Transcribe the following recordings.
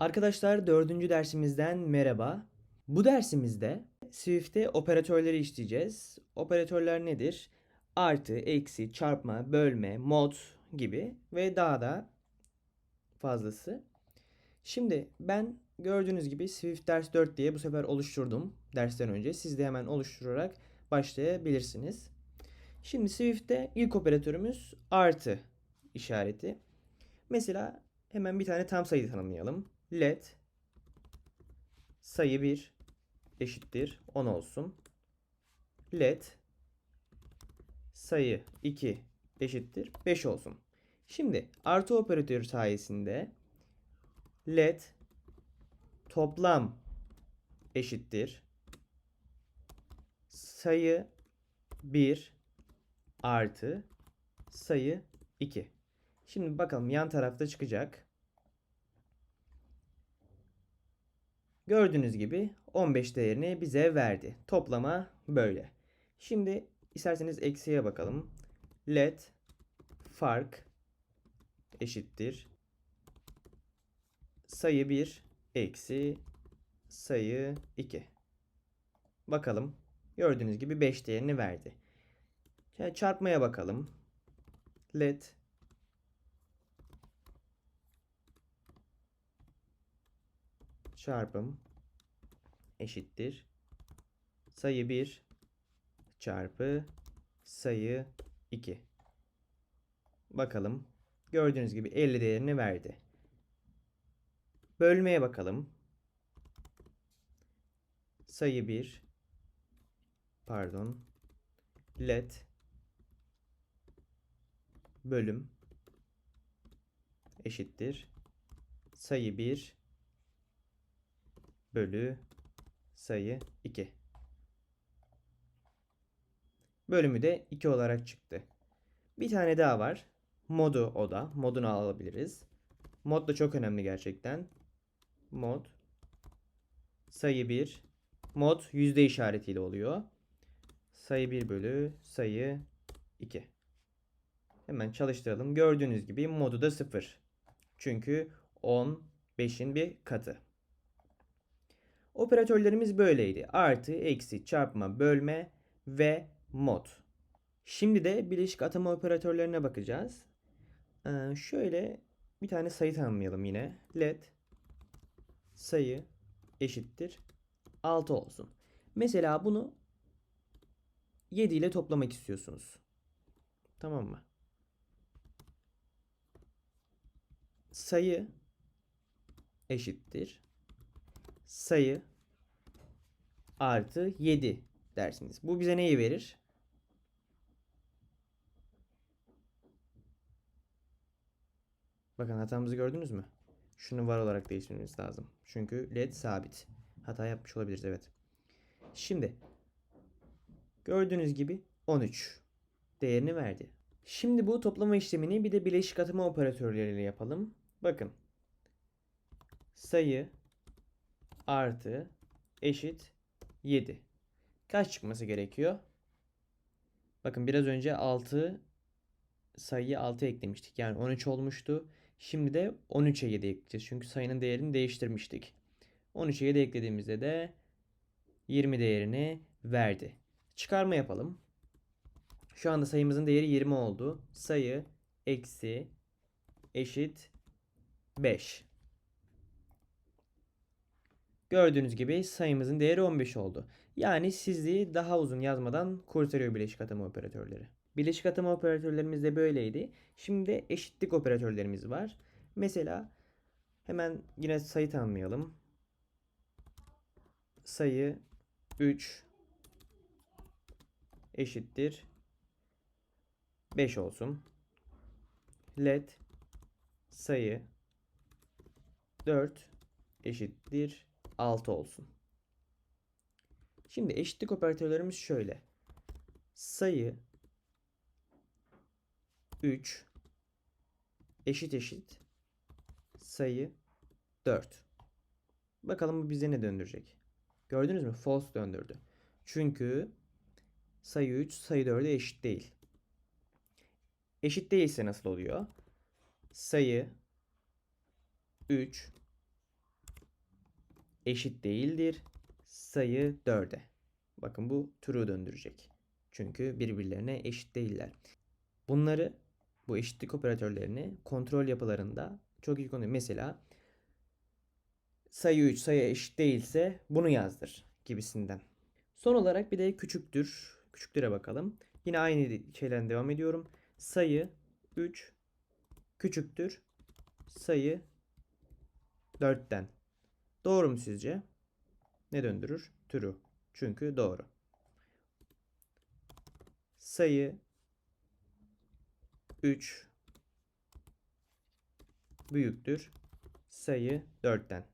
Arkadaşlar dördüncü dersimizden merhaba. Bu dersimizde Swift'te operatörleri işleyeceğiz. Operatörler nedir? Artı, eksi, çarpma, bölme, mod gibi ve daha da fazlası. Şimdi ben gördüğünüz gibi Swift ders 4 diye bu sefer oluşturdum dersten önce. Siz de hemen oluşturarak başlayabilirsiniz. Şimdi Swift'te ilk operatörümüz artı işareti. Mesela hemen bir tane tam sayı tanımlayalım. Let sayı 1 eşittir 10 olsun. Let sayı 2 eşittir 5 olsun. Şimdi artı operatörü sayesinde let toplam eşittir sayı 1 artı sayı 2. Şimdi bakalım yan tarafta çıkacak. Gördüğünüz gibi 15 değerini bize verdi. Toplama böyle. Şimdi isterseniz eksiye bakalım. Let fark eşittir. Sayı 1 eksi sayı 2. Bakalım. Gördüğünüz gibi 5 değerini verdi. Çarpmaya bakalım. Let çarpım eşittir. Sayı 1 çarpı sayı 2. Bakalım. Gördüğünüz gibi 50 değerini verdi. Bölmeye bakalım. Sayı 1 pardon let bölüm eşittir sayı 1 bölü sayı 2. Bölümü de 2 olarak çıktı. Bir tane daha var. Modu o da. Modunu alabiliriz. Mod da çok önemli gerçekten. Mod sayı 1 mod yüzde işaretiyle oluyor. Sayı 1 bölü sayı 2. Hemen çalıştıralım. Gördüğünüz gibi modu da 0. Çünkü 10 5'in bir katı. Operatörlerimiz böyleydi. Artı, eksi, çarpma, bölme ve mod. Şimdi de bileşik atama operatörlerine bakacağız. Ee, şöyle bir tane sayı tanımlayalım yine. Let sayı eşittir 6 olsun. Mesela bunu 7 ile toplamak istiyorsunuz. Tamam mı? Sayı eşittir sayı artı 7 dersiniz. Bu bize neyi verir? Bakın hatamızı gördünüz mü? Şunu var olarak değiştirmemiz lazım. Çünkü led sabit. Hata yapmış olabiliriz evet. Şimdi gördüğünüz gibi 13 değerini verdi. Şimdi bu toplama işlemini bir de bileşik atama operatörleriyle yapalım. Bakın. Sayı artı eşit 7. Kaç çıkması gerekiyor? Bakın biraz önce 6 sayıyı 6 eklemiştik. Yani 13 olmuştu. Şimdi de 13'e 7 ekleyeceğiz. Çünkü sayının değerini değiştirmiştik. 13'e 7 eklediğimizde de 20 değerini verdi. Çıkarma yapalım. Şu anda sayımızın değeri 20 oldu. Sayı eksi eşit 5. Gördüğünüz gibi sayımızın değeri 15 oldu. Yani sizliği daha uzun yazmadan kurtarıyor bileşik atama operatörleri. Bileşik atama operatörlerimiz de böyleydi. Şimdi eşitlik operatörlerimiz var. Mesela hemen yine sayı tanımlayalım. Sayı 3 eşittir 5 olsun. Let sayı 4 eşittir 6 olsun. Şimdi eşitlik operatörlerimiz şöyle. Sayı 3 eşit eşit sayı 4. Bakalım bu bize ne döndürecek? Gördünüz mü? False döndürdü. Çünkü sayı 3 sayı 4'e eşit değil. Eşit değilse nasıl oluyor? Sayı 3 eşit değildir. Sayı 4'e. Bakın bu true döndürecek. Çünkü birbirlerine eşit değiller. Bunları bu eşitlik operatörlerini kontrol yapılarında çok iyi kullanıyor. Mesela sayı 3 sayı eşit değilse bunu yazdır gibisinden. Son olarak bir de küçüktür. Küçüktüre bakalım. Yine aynı şeyden devam ediyorum. Sayı 3 küçüktür sayı 4'ten. Doğru mu sizce? Ne döndürür? True. Çünkü doğru. Sayı 3 büyüktür sayı 4'ten.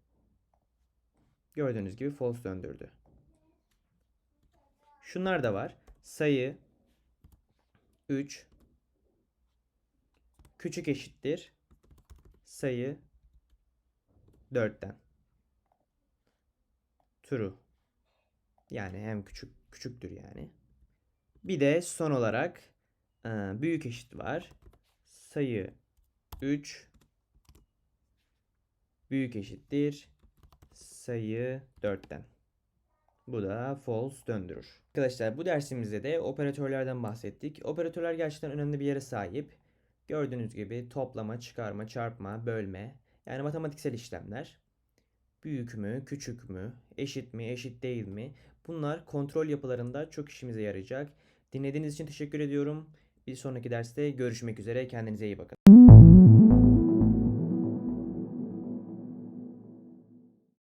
Gördüğünüz gibi false döndürdü. Şunlar da var. Sayı 3 küçük eşittir sayı 4'ten. True. Yani hem küçük küçüktür yani. Bir de son olarak e, büyük eşit var. Sayı 3 büyük eşittir sayı 4'ten. Bu da false döndürür. Arkadaşlar bu dersimizde de operatörlerden bahsettik. Operatörler gerçekten önemli bir yere sahip. Gördüğünüz gibi toplama, çıkarma, çarpma, bölme yani matematiksel işlemler. Büyük mü, küçük mü, eşit mi, eşit değil mi? Bunlar kontrol yapılarında çok işimize yarayacak. Dinlediğiniz için teşekkür ediyorum. Bir sonraki derste görüşmek üzere. Kendinize iyi bakın.